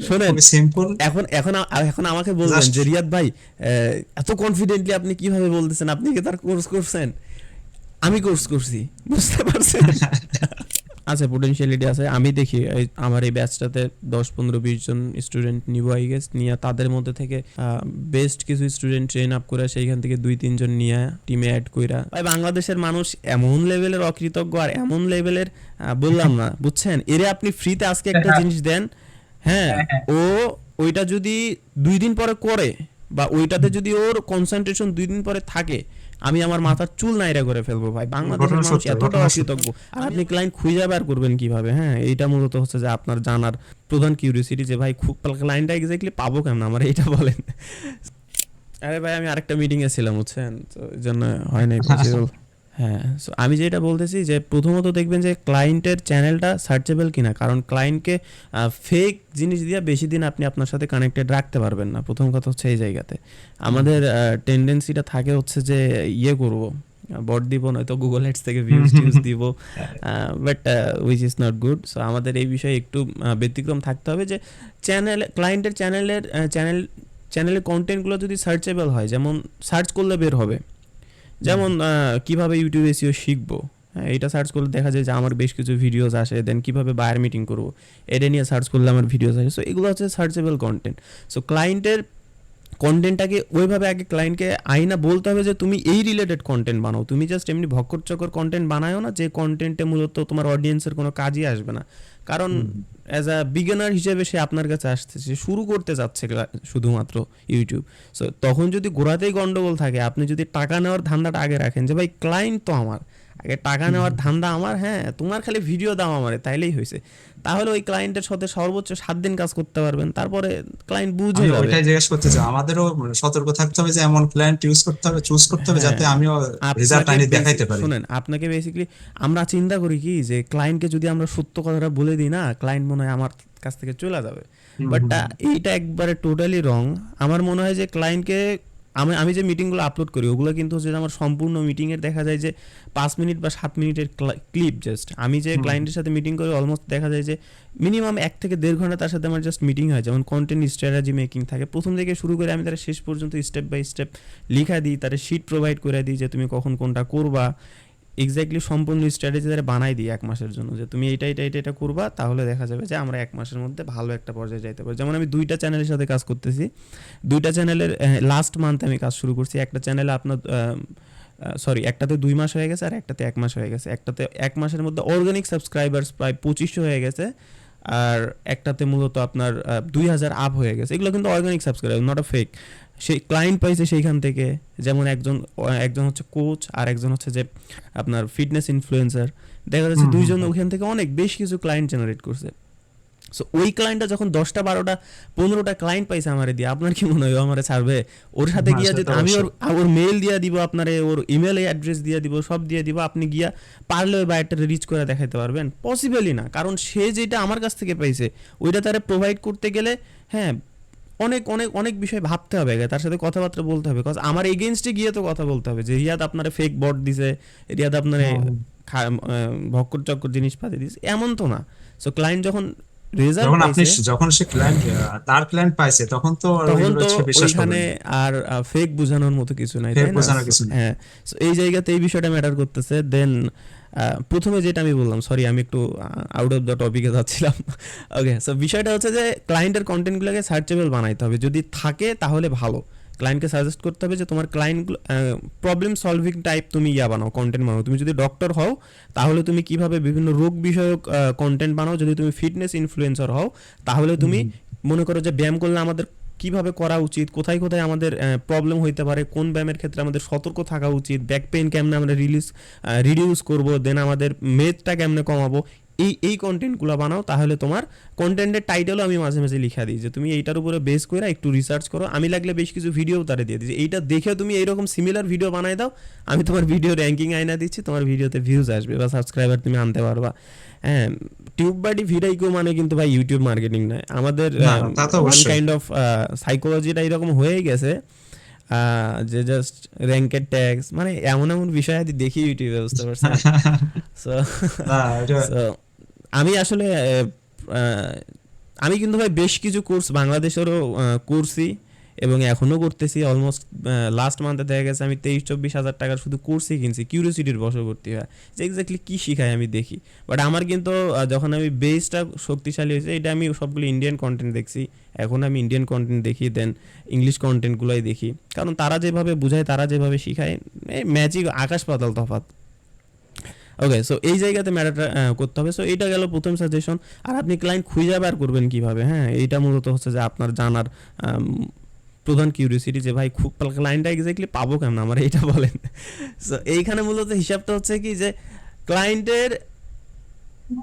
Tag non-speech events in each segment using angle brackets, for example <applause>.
শোনেন সিম্পল এখন এখন এখন আমাকে বলবেন যে রিয়াদ ভাই এত কনফিডেন্টলি আপনি কীভাবে বলতেছেন? আপনি কি তার কোর্স করছেন? আমি কোর্স করছি বুঝতে পারছেন? <laughs> আছে পোটেনশিয়ালিটি আছে আমি দেখি আমার এই ব্যাচটাতে দশ পনেরো বিশ জন স্টুডেন্ট নিব আই গেস নিয়ে তাদের মধ্যে থেকে বেস্ট কিছু স্টুডেন্ট ট্রেন আপ করে সেইখান থেকে দুই তিনজন নিয়ে টিমে অ্যাড কইরা। ভাই বাংলাদেশের মানুষ এমন লেভেলের অকৃতজ্ঞ আর এমন লেভেলের বললাম না বুঝছেন? এরে আপনি ফ্রিতে আজকে একটা <laughs> জিনিস দেন হ্যাঁ ও ওইটা যদি দুই দিন পরে করে বা ওইটাতে যদি ওর কনসেন্ট্রেশন দুই দিন পরে থাকে আমি আমার মাথার চুল নাইরা করে ফেলব ভাই। বাংলাদেশের মানুষ এতটা অকৃতজ্ঞ। আর আপনি ক্লায়েন্ট খুঁজে বার করবেন কীভাবে? হ্যাঁ এইটা মূলত হচ্ছে যে আপনার জানার প্রধান কিউরিয়াসিটি যে ভাই খুব ক্লায়েন্টটা এক্স্যাক্টলি পাবো কেমন? আমার এইটা বলেন। আরে ভাই আমি আরেকটা মিটিং এ ছিলাম বুঝছেন? তো এই জন্য হয় নাই <laughs> পসিবল হ্যাঁ so আমি যেটা বলতেছি যে প্রথমত দেখবেন যে ক্লায়েন্টের চ্যানেলটা সার্চেবল কিনা কারণ ক্লায়েন্টকে ফেক জিনিস দিয়ে বেশি দিন আপনি আপনার সাথে কানেক্টেড রাখতে পারবেন না। প্রথম কথা হচ্ছে এই জায়গাতে। আমাদের টেন্ডেন্সিটা থাকে হচ্ছে যে ইয়ে করব বট দিব নয়তো গুগল হেডস থেকে ভিউজ <laughs> টিউজ দিব but which is not good so আমাদের এই বিষয়ে একটু ব্যতিক্রম থাকতে হবে যে চ্যানেল ক্লায়েন্টের চ্যানেলের চ্যানেল চ্যানেলের কন্টেন্টগুলো যদি সার্চেবল হয় যেমন সার্চ করলে বের হবে যেমন কীভাবে ইউটিউব এসিও শিখব? হ্যাঁ এটা সার্চ করলে দেখা যায় যে আমার বেশ কিছু ভিডিওস আসে দেন কীভাবে বায়ার মিটিং করব? এটা নিয়ে সার্চ করলে আমার ভিডিওস আসে। সো এগুলো হচ্ছে সার্চেবল কন্টেন্ট সো ক্লায়েন্টের কন্টেন্টটাকে ওইভাবে আগে ক্লায়েন্টকে আইনা বলতে হবে যে, তুমি এই রিলেটেড কন্টেন্ট বানাও। তুমি জাস্ট এমনি ভক্কর চক্কর কন্টেন্ট বানায়ও না, যে কন্টেন্টে মূলত তোমার অডিয়েন্সের কোনো কাজই আসবে না। কারণ অ্যাজ আ বিগিনার হিসেবে সে আপনার কাছে আসতেছে শুরু করতে যাচ্ছে শুধুমাত্র ইউটিউব সো তখন যদি গোড়াতেই গন্ডগোল থাকে আপনি যদি টাকা নেওয়ার ধান্দাটা আগে রাখেন যে ভাই ক্লায়েন্ট তো আমার। আগে টাকা নেওয়ার ধান্দা আমার হ্যাঁ তোমার খালি ভিডিও দাও আমারে তাইলেই হয়েছে তাহলে ওই ক্লায়েন্টের সাথে সর্বোচ্চ সাত দিন কাজ করতে পারবেন তারপরে ক্লায়েন্ট বুঝে যাবে। ওইটাই জিজ্ঞেস করতে চাই আমাদেরও সতর্ক থাকতে হবে যে এমন ক্লায়েন্ট ইউজ করতে হবে চুজ করতে হবে যাতে হ্যাঁ। আমিও রেজাল্ট আনি দেখাইতে পারি। শুনেন আপনাকে বেসিক্যালি আমরা চিন্তা করি কি যে ক্লায়েন্টকে যদি আমরা সত্য কথাটা বলে দিই না ক্লায়েন্ট মনে হয় আমার কাছ থেকে চলে যাবে। বাট এইটা একবারে টোটালি রং আমার মনে হয় যে ক্লায়েন্টকে আমি আমি যে মিটিংগুলো আপলোড করি ওগুলো কিন্তু হচ্ছে যে আমার সম্পূর্ণ মিটিংয়ের দেখা যায় যে পাঁচ মিনিট বা সাত মিনিটের ক্লিপ জাস্ট আমি যে ক্লায়েন্টের সাথে মিটিং করি অলমোস্ট দেখা যায় যে মিনিমাম এক থেকে দেড় ঘণ্টা তার সাথে আমার জাস্ট মিটিং হয়। যেমন কন্টেন্ট স্ট্র্যাটেজি মেকিং থাকে। প্রথম থেকে শুরু করে আমি তারা শেষ পর্যন্ত স্টেপ বাই স্টেপ লিখা দিই তারা শিট প্রোভাইড করে দিই যে তুমি কখন কোনটা করবা। এক্স্যাক্টলি সম্পূর্ণ স্ট্র্যাটেজি তারা বানাই দিই এক মাসের জন্য যে তুমি এটা এটা এটা এটা করবা, তাহলে দেখা যাবে যে আমরা এক মাসের মধ্যে ভালো একটা পর্যায়ে যাইতে পারি যেমন আমি দুইটা চ্যানেলের সাথে কাজ করতেছি। দুইটা চ্যানেলের লাস্ট মান্থে আমি কাজ শুরু করছি। একটা চ্যানেলে আপনার সরি একটাতে দুই মাস হয়ে গেছে আর একটাতে এক মাস হয়ে গেছে। একটাতে এক মাসের মধ্যে অর্গানিক সাবস্ক্রাইবার্স প্রায় পঁচিশশো হয়ে গেছে। আর একটাতে মূলত আপনার দুই হাজার আপ হয়ে গেছে। এগুলো কিন্তু organic subscribe not a fake সেই ক্লায়েন্ট পাইছে সেইখান থেকে যেমন একজন একজন হচ্ছে কোচ আর একজন হচ্ছে যে আপনার ফিটনেস ইনফ্লুয়েন্সার দেখা যাচ্ছে দুইজন ওখান থেকে অনেক বেশ কিছু ক্লায়েন্ট জেনারেট করছে। সো ওই ক্লায়েন্টটা যখন দশটা বারোটা পনেরোটা ক্লায়েন্ট পাইছে আমারে দিয়ে আপনার কি মনে হয় আমারে ছাড়বে? ওর সাথে গিয়া যদি আমি ওর ওর মেল দিয়া দিব আপনারে ওর ইমেল অ্যাড্রেস দিয়ে দিব সব দিয়ে দিব আপনি গিয়া পারলে ওই বায়োটা রিচ করে দেখাতে পারবেন। পসিবলই না কারণ সে যেটা আমার কাছ থেকে পাইছে ওইটা তারা প্রোভাইড করতে গেলে হ্যাঁ অনেক অনেক অনেক বিষয় ভাবতে হবে তার সাথে কথাবার্তা বলতে হবে। কজ আমার এগেনস্টে গিয়ে তো কথা বলতে হবে যে রিয়াদ আপনার ফেক বট দিছে রিয়াদ আপনারে হ্যাঁ। ভক্কর চক্কর জিনিসপাতি দিছে এমন তো না। সো ক্লায়েন্ট যখন রেজাল্ট যখন আপনি যখন সে ক্লায়েন্ট তার ক্লায়েন্ট পাইছে তখন তো তখন তো ওইখানে আর ফেক বোঝানোর মতো কিছু নাই তাই না? হ্যাঁ। এই জায়গাতে এই বিষয়টা ম্যাটার করতেছে। দেন প্রথমে যেটা আমি বললাম সরি আমি একটু আউট অফ দ্য টপিকে যাচ্ছিলাম। ওকে সো বিষয়টা হচ্ছে যে ক্লায়েন্টের কন্টেন্টগুলোকে সার্চেবল বানাইতে হবে। যদি থাকে তাহলে ভালো। ক্লায়েন্টকে সাজেস্ট করতে হবে যে তোমার ক্লায়েন্টগুলো প্রবলেম সলভিং টাইপ তুমি ইয়া বানাও কন্টেন্ট বানাও। তুমি যদি ডক্টর হও তাহলে তুমি কীভাবে বিভিন্ন রোগ বিষয়ক কন্টেন্ট বানাও? যদি তুমি ফিটনেস ইনফ্লুয়েন্সার হও তাহলে তুমি মনে করো যে ব্যায়াম করলে আমাদের কীভাবে করা উচিত কোথায় কোথায় আমাদের প্রবলেম হইতে পারে কোন ব্যায়ামের ক্ষেত্রে আমাদের সতর্ক থাকা উচিত ব্যাক পেইন কেমনে আমরা রিলিজ রিডিউস করব দেন আমাদের মেদটা কেমনে কমাবো এই এই কন্টেন্টগুলো বানাও তাহলে তোমার কন্টেন্টের টাইটেলও আমি মাঝে মাঝে লিখা দিই যে তুমি এইটার উপরে বেস করে একটু রিসার্চ করো। আমি লাগলে বেশ কিছু ভিডিও তারে দিয়ে দিচ্ছি এইটা দেখে তুমি এইরকম সিমিলার ভিডিও বানাই দাও। আমি তোমার ভিডিও র্যাঙ্কিং আইনা দিচ্ছি তোমার ভিডিওতে ভিউজ আসবে বা সাবস্ক্রাইবার তুমি আনতে পারবা। হ্যাঁ টিউব বাডি ভিডাইকো মানে কিন্তু ভাই ইউটিউব মার্কেটিং নয়। আমাদের। কাইন্ড অফ সাইকোলজিটা এরকম হয়েই গেছে যে জাস্ট র্যাঙ্কের ট্যাক্স মানে এমন এমন বিষয় আদি দেখি ইউটিউবে বুঝতে পারছেন? <laughs> সো <laughs> আমি আসলে আমি কিন্তু ভাই বেশ কিছু কোর্স বাংলাদেশেরও করছি এবং এখনও করতেছি। অলমোস্ট লাস্ট মান্থে দেখা গেছে আমি তেইশ, চব্বিশ হাজার টাকার শুধু কোর্সই কিনছি কিউরিয়াসিটির বশবর্তী হয়। যে এক্স্যাক্টলি কী শিখায় আমি দেখি। বাট আমার কিন্তু যখন আমি বেসটা শক্তিশালী হয়েছে, এটা আমি সবগুলো ইন্ডিয়ান কন্টেন্ট দেখছি। এখন আমি ইন্ডিয়ান কন্টেন্ট দেখি দেন ইংলিশ কন্টেন্টগুলোই দেখি। কারণ তারা যেভাবে বোঝায়, তারা যেভাবে শিখায় ম্যাজিক আকাশ পাতাল তফাৎ। ওকে সো এই জায়গাতে ম্যাটারটা করতে হবে। সো এটা গেল প্রথম সাজেশন আর আপনি ক্লায়েন্ট খুঁজে বার করবেন কীভাবে? হ্যাঁ এইটা মূলত হচ্ছে যে আপনার জানার প্রধান কিউরিয়াসিটি যে, ভাই, খুব ক্লায়েন্টটা এক্স্যাক্টলি পাবো কেন আমার এইটা বলেন। সো এইখানে মূলত হিসাবটা হচ্ছে কি যে ক্লায়েন্টের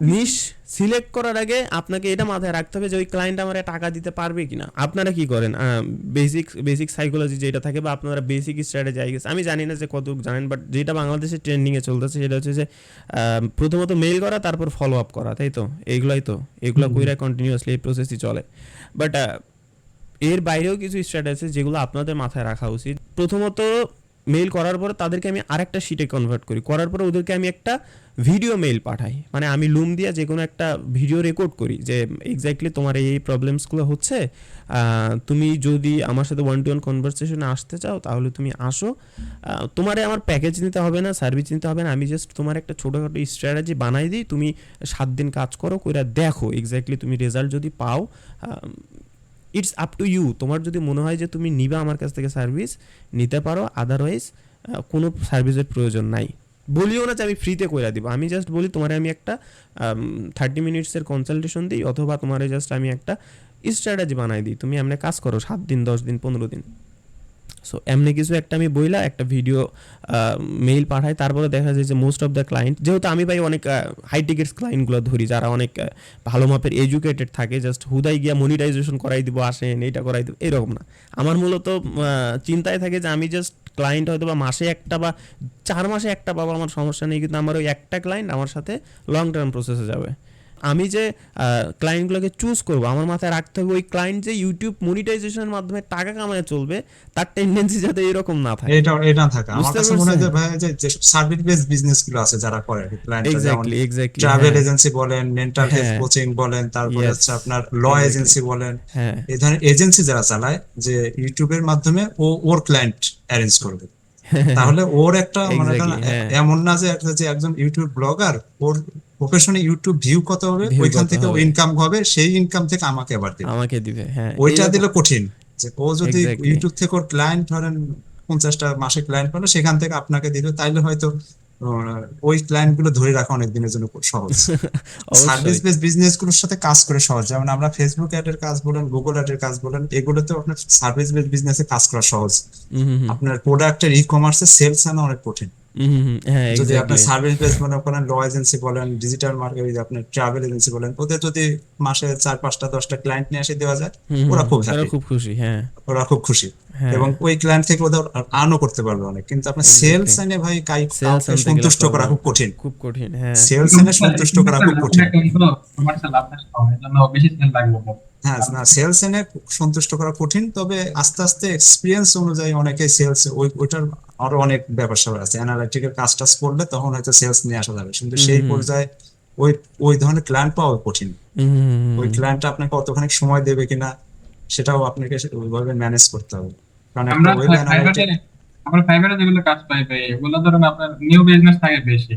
নিশ সিলেক্ট করার আগে আপনাকে এটা মাথায় রাখতে হবে যে ওই ক্লায়েন্ট আমার টাকা দিতে পারবে কিনা। আপনারা কি করেন? বেসিক বেসিক সাইকোলজি যেটা থাকে বা আপনারা বেসিক স্ট্র্যাটেজি আই গেস আমি জানি না যে কত জানেন বাট যেটা বাংলাদেশে ট্রেন্ডিংয়ে চলতেছে সেটা হচ্ছে যে প্রথমত মেল করা তারপর ফলো আপ করা তাই তো? এইগুলাই তো। এগুলো কইরা কন্টিনিউয়াসলি এই প্রসেসই চলে। বাট এর বাইরেও কিছু স্ট্র্যাটেজি যেগুলো আপনাদের মাথায় রাখা উচিত। প্রথমত মেল করার পর তাদেরকে আমি আরেকটা শিটে কনভার্ট করি। করার পরে ওদেরকে আমি একটা ভিডিও মেল পাঠাই। মানে আমি লুম দিয়ে যে কোনো একটা ভিডিও রেকর্ড করি যে এক্স্যাক্টলি তোমার এই প্রবলেমসগুলো হচ্ছে তুমি যদি আমার সাথে ওয়ান টু ওয়ান কনভারসেশনে আসতে চাও, তাহলে তুমি আসো। তোমারে আমার প্যাকেজ নিতে হবে না সার্ভিস নিতে হবে না, আমি জাস্ট তোমার একটা ছোটোখাটো স্ট্র্যাটেজি বানাই দিই, তুমি সাত দিন কাজ করো, কইরা দেখো এক্স্যাক্টলি তুমি রেজাল্ট যদি পাও ইটস আপ টু ইউ তোমার যদি মনে হয় যে তুমি নিবা আমার কাছ থেকে সার্ভিস নিতে পারো। আদারওয়াইজ কোনো সার্ভিসের প্রয়োজন নাই। বলিও না যে আমি ফ্রিতে কইরা দিব। আমি জাস্ট বলি, তোমার আমি একটা থার্টি মিনিটসের কনসালটেশন দিই, অথবা তোমার জাস্ট আমি একটা স্ট্র্যাটাজি বানাই দিই। তুমি এমনি কাজ করো, সাত দিন, দশ দিন, পনেরো দিন। সো এমনি কিছু একটা আমি বইলা একটা ভিডিও মেইল পাঠাই, তারপরে দেখা যায় যে মোস্ট অফ দ্য ক্লায়েন্ট যেহেতু আমি ভাই অনেক হাই টিকেটস ক্লায়েন্টগুলো ধরি, যারা অনেক ভালো মাপের এডুকেটেড থাকে জাস্ট হুদাই গিয়া মনিটাইজেশন করাই দিব, আসেন, এইটা করাই দিব, এরকম না। আমার মূলত চিন্তায় থাকে যে আমি জাস্ট ক্লায়েন্ট হয়তো বা মাসে একটা বা চার মাসে একটা পাবো, আমার সমস্যা নেই, কিন্তু আমার ওই একটা ক্লায়েন্ট আমার সাথে লং টার্ম প্রসেসে যাবে। আমি যে ক্লায়েন্টগুলোকে চুজ করব আমার মাথায় রাখতে হবে ওই ক্লায়েন্ট যে ইউটিউব মনিটাইজেশনের মাধ্যমে টাকা কামায় চলবে তার টেন্ডেন্সি যাতে এরকম না থাকে। এটা এটা থাকে। আমার কাছে মনে হয় যে ভাই যে সার্ভিস বেস বিজনেসগুলো আছে যারা করে client exactly exactly travel agency বলেন মেন্টাল হেলথ। কোচিং বলেন তারপরে. হচ্ছে আপনার ল এজেন্সি বলেন। হ্যাঁ। এই ধরনের এজেন্সি যারা চালায় যে ইউটিউবের মাধ্যমে ও ওর ক্লায়েন্ট অ্যারেঞ্জ করবে। তাহলে ওর একটা মনে করেন হ্যাঁ। এমন না যে একটা যে একজন ইউটিউব ব্লগার ওর প্রফেশনে ইউটিউব ভিউ কত হবে? ওইখান থেকে ও ইনকাম হবে সেই ইনকাম থেকে আমাকে এবার দিবে। আমাকে দিবে হ্যাঁ। ওইটা দিলে কঠিন যে ও যদি ইউটিউব থেকে ওর ক্লায়েন্ট ধরেন পঞ্চাশটা মাসে ক্লায়েন্ট পেল সেখান থেকে আপনাকে দিলে তাইলে হয়তো ওই ক্লায়েন্টগুলো ধরে রাখা অনেক দিনের জন্য খুব সহজ। সার্ভিস বেস বিজনেসগুলোর সাথে কাজ করে সহজ। যেমন আমরা ফেসবুক অ্যাড এর কাজ বলেন গুগল অ্যাড এর কাজ বলেন এগুলোতে আপনার সার্ভিস বেস বিজনেসে কাজ করা সহজ। আপনার প্রোডাক্টের ই কমার্সে সেলস আনা অনেক কঠিন। যদি আপনার সার্ভিস বেস মনে করেন ল এজেন্সি বলেন ডিজিটাল মার্কেট আপনার ট্রাভেল এজেন্সি বলেন ওদের যদি মাসে চার পাঁচটা দশটা ক্লায়েন্ট নিয়ে এসে দেওয়া যায় ওরা খুব হ্যাপি খুব খুশি হ্যাঁ। ওরা খুব খুশি। হ্যাঁ। এবং ওই ক্লায়েন্ট থেকে ওদের আর্নও করতে পারবে অনেক। কিন্তু আপনার সেলস এনে ভাই কাই কাউকে সন্তুষ্ট করা খুব কঠিন। খুব কঠিন হ্যাঁ। সেলস <laughs> এনে সন্তুষ্ট করা খুব কঠিন। কমার্শিয়াল আপনার জন্য বেশি সেল লাগবে। হ্যাঁ না সেলস এনে সন্তুষ্ট করা কঠিন তবে আস্তে আস্তে এক্সপিরিয়েন্স অনুযায়ী অনেকে সেলস ওই ওইটার আরও অনেক ব্যাপার স্যাপার আছে। অ্যানালাইটিক্যাল কাজ টাজ করলে তখন হয়তো সেলস নিয়ে আসা যাবে। কিন্তু সেই পর্যায়ে ওই ওই ধরনের ক্লায়েন্ট পাওয়া কঠিন। ওই ক্লায়েন্টটা আপনাকে কতখানি সময় দেবে কিনা সেটাও আপনাকে ওইভাবে ম্যানেজ করতে হবে। কারণ একটা ওয়েব অ্যানালাইটিক আমরা ফাইবারে যেগুলো কাজ পাই পাই ওগুলো ধরুন আপনার নিউ বিজনেস থাকে বেশি।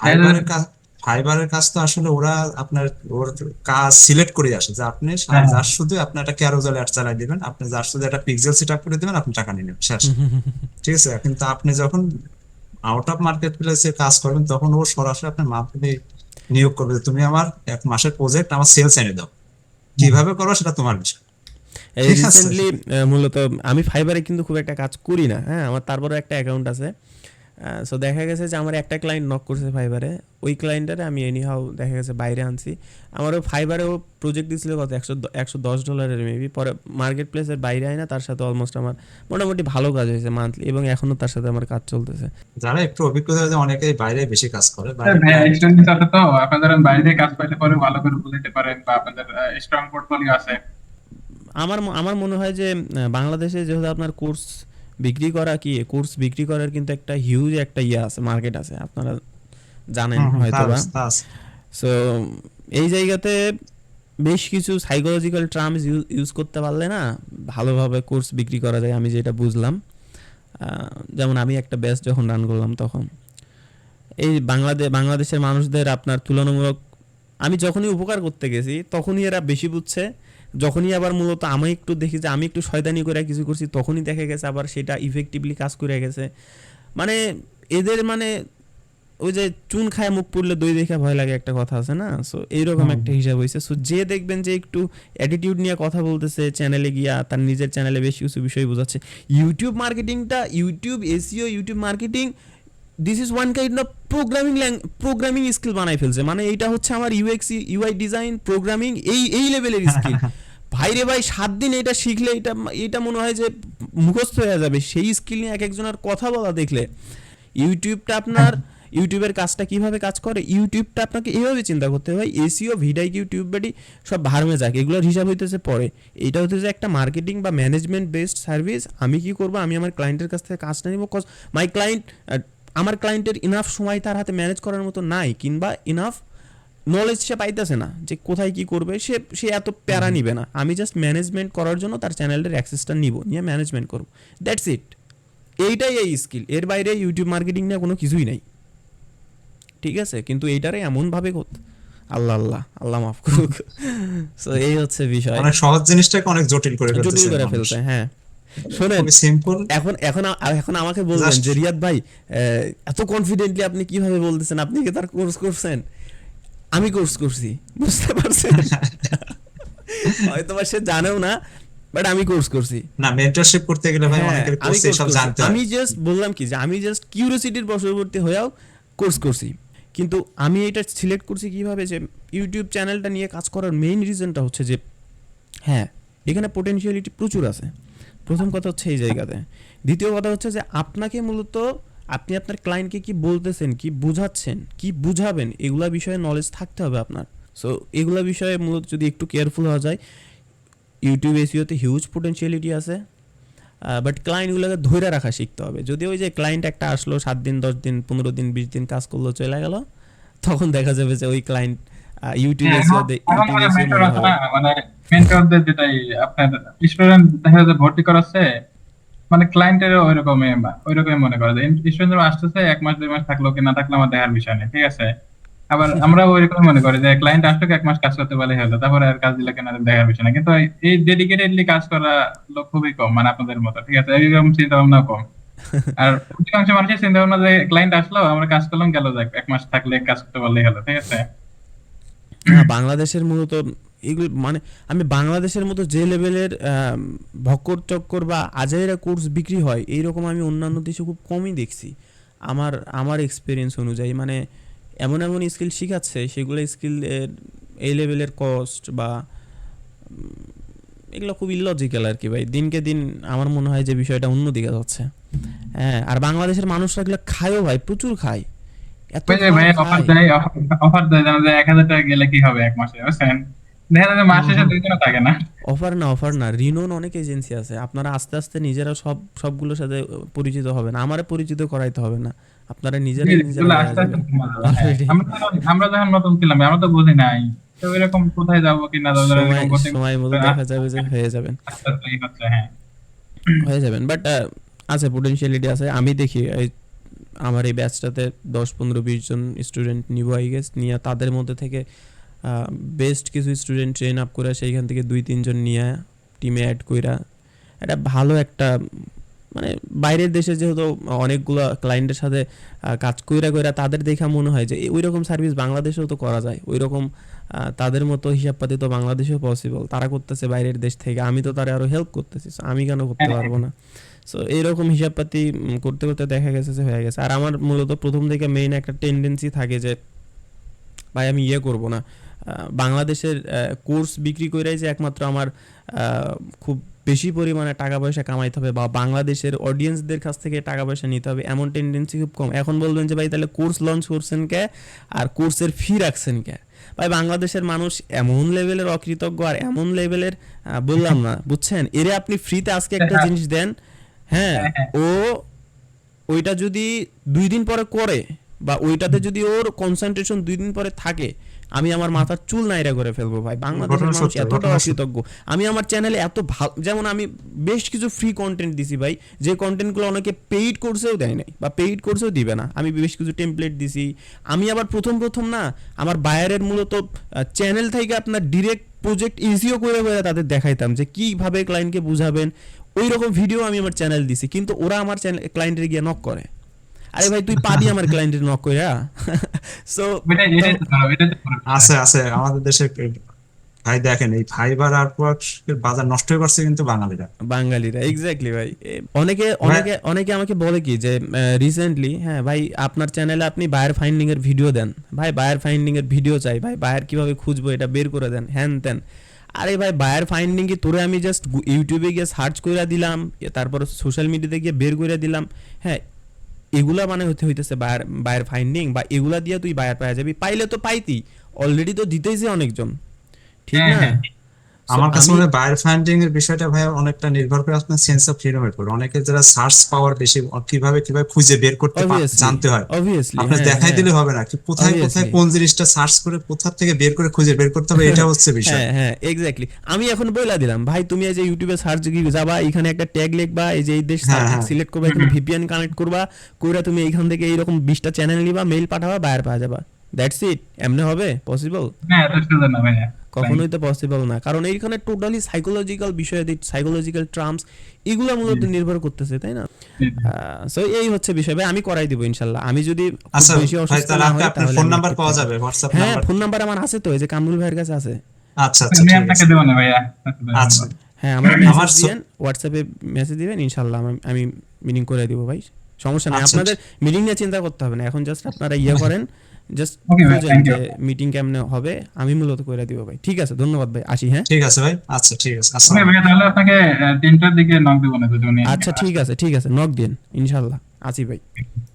ফাইবারের কাজ ফাইবারের কাজ তো আসলে ওরা আপনার ওর কাজ সিলেক্ট করে আসে। যে আপনি হ্যাঁ। যার শুধু আপনি একটা ক্যারোজাল অ্যাড চালাই দিবেন আপনি যার শুধু একটা পিক্সেল সেট আপ করে দিবেন আপনি টাকা নিয়ে নেবেন শেষ। <laughs> ঠিক আছে? কিন্তু আপনি যখন আউট অফ মার্কেট প্লেসে কাজ করবেন তখন ও সরাসরি আপনার মান্থলি নিয়োগ করবে যে তুমি আমার এক মাসের প্রজেক্ট আমার সেলস এনে দাও। কীভাবে করো সেটা তোমার বিষয়। এই রিসেন্টলি মূলত আমি ফাইবারে কিন্তু খুব একটা কাজ করি না হ্যাঁ? আমার তারপরে একটা অ্যাকাউন্ট আছে। সো দেখা গেছে যে আমার একটা ক্লায়েন্ট নক করছে ফাইবারে ওই ক্লায়েন্টারে আমি এনিহাও দেখা গেছে বাইরে আনছি। আমারও ফাইবারেও প্রজেক্ট দিয়েছিল কত? একশো একশো দশ ডলারের মেবি পরে মার্কেট প্লেসের বাইরে আয় না তার সাথে অলমোস্ট আমার মোটামুটি ভালো কাজ হয়েছে মান্থলি এবং এখনও তার সাথে আমার কাজ চলতেছে। যারা একটু অভিজ্ঞতা আছে অনেকেই বাইরে বেশি কাজ করে সাথে তো আপনার ধরেন বাইরে কাজ পাইতে পারেন ভালো করে বলতে পারেন বা আপনাদের স্ট্রং পোর্টফোলিও আছে। আমার আমার মনে হয় যে বাংলাদেশে যেহেতু আপনার কোর্স বিক্রি করা কি? কোর্স বিক্রি করার কিন্তু একটা হিউজ একটা ইয়ে আছে মার্কেট আছে আপনারা জানেন হয়তো বা সো এই জায়গাতে বেশ কিছু সাইকোলজিক্যাল টার্মস ইউজ করতে পারলে না ভালোভাবে কোর্স বিক্রি করা যায় আমি যেটা বুঝলাম। যেমন আমি একটা ব্যাচ যখন রান করলাম তখন এই বাংলাদেশ বাংলাদেশের মানুষদের আপনার তুলনামূলক আমি যখনই উপকার করতে গেছি তখনই এরা বেশি বুঝছে। যখনই আবার মূলত আমি একটু দেখি যে আমি একটু শয়তানি করে কিছু করছি তখনই দেখা গেছে আবার সেটা ইফেক্টিভলি কাজ করে গেছে। মানে এদের মানে ওই যে চুন খায় মুখ পুড়লে দই দেখে ভয় লাগে একটা কথা আছে না? সো এইরকম একটা হিসাব হয়েছে সো যে দেখবেন যে একটু অ্যাটিটিউড নিয়ে কথা বলতেছে চ্যানেলে গিয়া তার নিজের চ্যানেলে বেশ কিছু বিষয় বোঝাচ্ছে। YouTube মার্কেটিংটা YouTube SEO YouTube marketing this is one kind of programming programming skill বানাই ফেলছে। মানে এইটা হচ্ছে আমার ইউএক্স ইউআই ডিজাইন প্রোগ্রামিং এই এই লেভেলের স্কিল <laughs> ভাই রে ভাই, সাত দিন এটা শিখলে এটা এটা মনে হয় যে মুখস্থ হয়ে যাবে। সেই স্কিল নিয়ে এক একজনের কথা বলা দেখলে। ইউটিউবটা আপনার, ইউটিউবের কাজটা কীভাবে কাজ করে? ইউটিউবটা আপনাকে এইভাবে চিন্তা করতে হয়, এসিও, ভিডাই ইউটিউব বেডি, সব ভার্মে যাক। এগুলোর হিসাব হইতেছে পরে। এটা হচ্ছে একটা মার্কেটিং বা ম্যানেজমেন্ট বেসড সার্ভিস আমি কি করব? আমি আমার ক্লায়েন্টের কাছ থেকে কাজটা নিব। কজ মাই ক্লায়েন্ট আমার ক্লায়েন্টের ইনাফ সময় তার হাতে ম্যানেজ করার মতো নাই, কিংবা ইনাফ নলেজ সে পাইতেছে না যে কোথায় কি করবে সে সে এত প্যারা নিবে না। আমি জাস্ট ম্যানেজমেন্ট করার জন্য তার চ্যানেলের অ্যাক্সেসটা নিব নিয়ে ম্যানেজমেন্ট করব। দ্যাটস ইট এইটাই এই স্কিল এর বাইরে ইউটিউব মার্কেটিং নিয়ে কোনো কিছুই নাই। ঠিক আছে? কিন্তু এইটারে এমনভাবে করতে আল্লাহ আল্লাহ আল্লাহ মাফ করুক। <laughs> সো এই হচ্ছে বিষয়। অনেক সহজ জিনিসটাকে অনেক জটিল করে ফেলছে জটিল করে ফেলছে হ্যাঁ। শোনেন সিম্পল এখন এখন এখন আমাকে বলবেন যে রিয়াদ ভাই এত কনফিডেন্টলি আপনি কীভাবে বলতেছেন? আপনি কি তার কোর্স করছেন? আমি কোর্স করছি বুঝতে পারছেন? হয়তো বা সে জানেও না বাট আমি কোর্স করছি। না মেন্টরশিপ করতে গেলে ভাই হ্যাঁ, অনেকের কোর্সে সব জানতে আমি জাস্ট বললাম কি যে আমি জাস্ট কিউরিওসিটির বশবর্তী হয়েও কোর্স করছি। কিন্তু আমি এটা সিলেক্ট করছি কীভাবে যে ইউটিউব চ্যানেলটা নিয়ে কাজ করার মেইন রিজনটা হচ্ছে যে হ্যাঁ এখানে পোটেনশিয়ালিটি প্রচুর আছে। প্রথম কথা হচ্ছে এই জায়গাতে। দ্বিতীয় কথা হচ্ছে যে আপনাকে মূলত আপনি আপনার ক্লায়েন্টকে কি বলতেছেন কি বুঝাচ্ছেন কি বুঝাবেন এগুলা বিষয়ে নলেজ থাকতে হবে আপনার। সো এগুলা বিষয়ে মূলত যদি একটু কেয়ারফুল হওয়া যায় ইউটিউব এসিওতে হিউজ পোটেনশিয়ালিটি আছে বাট ক্লায়েন্টগুলোকে ধরে রাখা শিখতে হবে। যদি ওই যে ক্লায়েন্ট একটা আসলো সাত দিন দশ দিন পনেরো দিন বিশ দিন কাজ করল চলে গেল তখন দেখা যাবে যে ওই ক্লায়েন্ট ইউটিউব এসিওতে মানে এসিও মেন্টর মনে মেন্টরদের যেটাই আপনার স্টুডেন্ট দেখা যাচ্ছে ভর্তি করাচ্ছে মানে ক্লায়েন্টের ওইরকম ওইরকমই মনে করে স্টুডেন্ট আসতেছে এক মাস দুই মাস থাকল কি না থাকল আমার দেখার বিষয় নেই ঠিক আছে? আবার আমরা ওইরকম মনে করি যে ক্লায়েন্ট আসলো এক মাস কাজ করতে পারলে হলো তারপরে আর কাজ দিলে কেন দেখার বিষয় না কিন্তু এই- এই ডেডিকেটেডলি কাজ করা লোক খুবই কম মানে আপনাদের মতো ঠিক আছে? এইরকম চিন্তা ভাবনা কম। <laughs> আর অধিকাংশ মানুষের চিন্তা ভাবনা যে ক্লায়েন্ট আসলো আমরা কাজ করলাম গেল যাক এক মাস থাকলে কাজ করতে পারলেই হলো ঠিক আছে? বাংলাদেশের মূলত এগুলো মানে আমি বাংলাদেশের মতো যে লেভেলের ভক্কর চক্কর বা আজাইরা কোর্স বিক্রি হয় এইরকম আমি অন্যান্য দেশে খুব কমই দেখছি। আমার আমার এক্সপিরিয়েন্স অনুযায়ী মানে এমন এমন স্কিল শিখাচ্ছে সেগুলো স্কিল এই লেভেলের কস্ট বা এগুলো খুব ইলজিক্যাল আর কি ভাই। দিনকে দিন আমার মনে হয় যে বিষয়টা অন্য দিকে যাচ্ছে। হ্যাঁ আর বাংলাদেশের মানুষরা এগুলো খায়ও ভাই প্রচুর খায়। এত ভাই অফার দেয় অফার দেয় এক হাজার টাকা গেলে কি হবে এক মাসে বুঝছেন? অফার না। অফার না রিনোন অনেক এজেন্সি আছে। আপনারা আস্তে আস্তে নিজেরা সব সবগুলোর সাথে পরিচিত হবেন। আমারে পরিচিত করাইতে হবে না। আপনারা নিজেরা। আমরা যখন- নতুন ছিলাম আমরা তো বুঝি নাই। তো এরকম কোথায় যাব কি না যাব সময় মতো দেখা যাবে যে হয়ে যাবেন। হ্যাঁ। হয়ে যাবেন। বাট আছে পোটেনশিয়ালিটি আছে। আমি দেখি আমার এই ব্যাচটাতে দশ পনেরো বিশ জন স্টুডেন্ট নিব আই গেস নিয়ে তাদের মধ্যে থেকে বেস্ট কিছু স্টুডেন্ট ট্রেন আপ করে সেইখান থেকে দুই তিনজন নিয়ে টিমে অ্যাড কইরা এটা ভালো একটা মানে বাইরের দেশে যেহেতু অনেকগুলো ক্লায়েন্টের সাথে কাজ কইরা কইরা তাদের দেখা মনে হয় যে ওই রকম সার্ভিস বাংলাদেশেও তো করা যায়। ওই রকম তাদের মতো হিসাবপাতি তো বাংলাদেশেও পসিবল তারা করতেছে বাইরের দেশ থেকে। আমি তো তারা আরও হেল্প করতেছি। আমি কেন করতে পারব না? সো এইরকম হিসাবপাতি উম, করতে করতে দেখা গেছে যে হয়ে গেছে। আর আমার মূলত প্রথম থেকে মেইন একটা টেন্ডেন্সি থাকে যে ভাই আমি ইয়ে করব না। বাংলাদেশের কোর্স বিক্রি করেই যে একমাত্র আমার খুব বেশি পরিমাণে টাকা পয়সা কামাইতে হবে বা বাংলাদেশের অডিয়েন্সদের কাছ থেকে টাকা পয়সা নিতে হবে এমন টেন্ডেন্সি খুব কম। এখন বলবেন যে ভাই তাহলে কোর্স লঞ্চ করছেন কে? আর কোর্সের ফি রাখছেন কে? ভাই বাংলাদেশের মানুষ এমন লেভেলের অকৃতজ্ঞ আর এমন লেভেলের বললাম না বুঝছেন? এরে আপনি ফ্রিতে আজকে একটা জিনিস দেন হ্যাঁ ও ওইটা যদি দুই দিন পরে করে বা ওইটাতে যদি ওর কনসেন্ট্রেশন দুই দিন পরে থাকে আমি আমার মাথার চুল নাইরা করে ফেলব ভাই। বাংলাদেশের মানুষ এতটা অকৃতজ্ঞ। আমি আমার চ্যানেলে এত ভালো যেমন আমি বেশ কিছু ফ্রি কন্টেন্ট দিছি ভাই যে কন্টেন্টগুলো অনেকে পেইড কোর্সেও দেয় নাই বা পেইড কোর্সেও দিবে না। আমি বেশ কিছু টেমপ্লেট দিছি। আমি আবার প্রথম প্রথম না আমার বায়ারের মূলত চ্যানেল থেকে আপনার ডিরেক্ট প্রজেক্ট ইজিও করে করে তাদের দেখাইতাম যে কীভাবে ক্লায়েন্টকে বুঝাবেন। ওই রকম ভিডিও আমি আমার চ্যানেল দিছি। কিন্তু ওরা আমার চ্যানেল ক্লায়েন্টের গিয়ে নক করে। আরে ভাই তুই পাবি আমার ক্লায়েন্টের নক কইরা। সো। আছে আছে আমাদের দেশে ভাই দেখেন এই ফাইবার আর্টওয়ার্ক বাজার নষ্ট হয়ে করছে কিন্তু বাঙালিরা। বাঙালিরা এক্স্যাক্টলি ভাই। অনেকে অনেকে অনেকে আমাকে বলে কি যে রিসেন্টলি হ্যাঁ ভাই আপনার চ্যানেলে আপনি বায়ার ফাইন্ডিং এর ভিডিও দেন। ভাই বায়ার ফাইন্ডিং এর ভিডিও চাই। ভাই বায়ার কীভাবে খুঁজবো এটা বের করে দেন হ্যান তেন আরে ভাই বায়ার ফাইন্ডিং কি তোরে আমি জাস্ট ইউটিউবে গিয়ে সার্চ করে দিলাম তারপর সোশ্যাল মিডিয়াতে গিয়ে বের করে দিলাম। হ্যাঁ এগুলা মানে হতে হইতেছে বায়ার বায়ার ফাইন্ডিং বা এগুলা দিয়ে তুই বায়ার পাওয়া যাবি। পাইলে তো পাইতি। অলরেডি তো দিতেইছে অনেকজন। ঠিক হ্যাঁ, না? হ্যাঁ। আমার কাছে মনে হয় বায়ার ফাইন্ডিং এর বিষয়টা ভাই অনেকটা নির্ভর করে আপনার সেন্স অফ ফ্রিডমের উপর। অনেকে যারা সার্চ পাওয়ার বেশি কীভাবে কীভাবে খুঁজে বের করতে জানতে হয়। আপনি হ্যাঁ, দেখাই হ্যাঁ। দিলে হবে না কি কোথায় কোথায় কোন জিনিসটা সার্চ করে কোথা থেকে বের করে খুঁজে বের করতে হবে এটা হচ্ছে <laughs> বিষয়। হ্যাঁ হ্যাঁ এক্স্যাক্টলি আমি এখন বইলা দিলাম ভাই তুমি এই যে ইউটিউবে সার্চ গিয়ে যাবা এখানে একটা ট্যাগ লিখবা এই যে এই দেশ হ্যাঁ, হ্যাঁ। সিলেক্ট করবা এখানে <clears throat> ভিপিএন কানেক্ট করবা কইরা তুমি এইখান থেকে এইরকম 20টা চ্যানেল নিবা মেইল পাঠাবা বাইরে পাওয়া যাবা। দ্যাটস ইট এমনি হবে? পসিবল না, এত সোজা না ভাইয়া। কখনোই তো পসিবল না। কারণ এইখানে টোটালি সাইকোলজিক্যাল বিষয় সাইকোলজিক্যাল ট্রামস এগুলো মূলত নির্ভর করতেছে তাই না? সো এই হচ্ছে বিষয়। ভাই আমি করাই দিব ইনশাল্লাহ। আমি যদি আচ্ছা বেশি ভাই অসুস্থ তাহলে না হই আপনার তাহলে ফোন নাম্বার পাওয়া। যাবে হোয়াটসঅ্যাপ হ্যাঁ নাম্বার ফোন নাম্বার আমার আছে তো এই যে কামরুল ভাইয়ের কাছে আছে। আচ্ছা আচ্ছা আমি আপনাকে দেবো না ভাইয়া। আচ্ছা। হ্যাঁ আমার আমার মেসেজ দিবেন হোয়াটসঅ্যাপে মেসেজ দিবেন ইনশাল্লাহ আমি- আমি মিটিং করে দিব ভাই। সমস্যা নেই। আচ্ছা, আপনাদের মিটিং নিয়ে চিন্তা করতে হবে না। এখন জাস্ট আপনারা ইয়ে <laughs> করেন জাস্ট. মিটিং কেমনে হবে আমি মূলত করে দিব ভাই। ঠিক আছে ধন্যবাদ ভাই। আসি হ্যাঁ? ঠিক আছে ভাই। আচ্ছা ঠিক আছে। আসলে ভাই তাহলে আপনাকে তিনটার দিকে নক দিব না যদি উনি আচ্ছা ঠিক আছে ঠিক আছে। নক দেন ইনশাআল্লাহ আসি ভাই।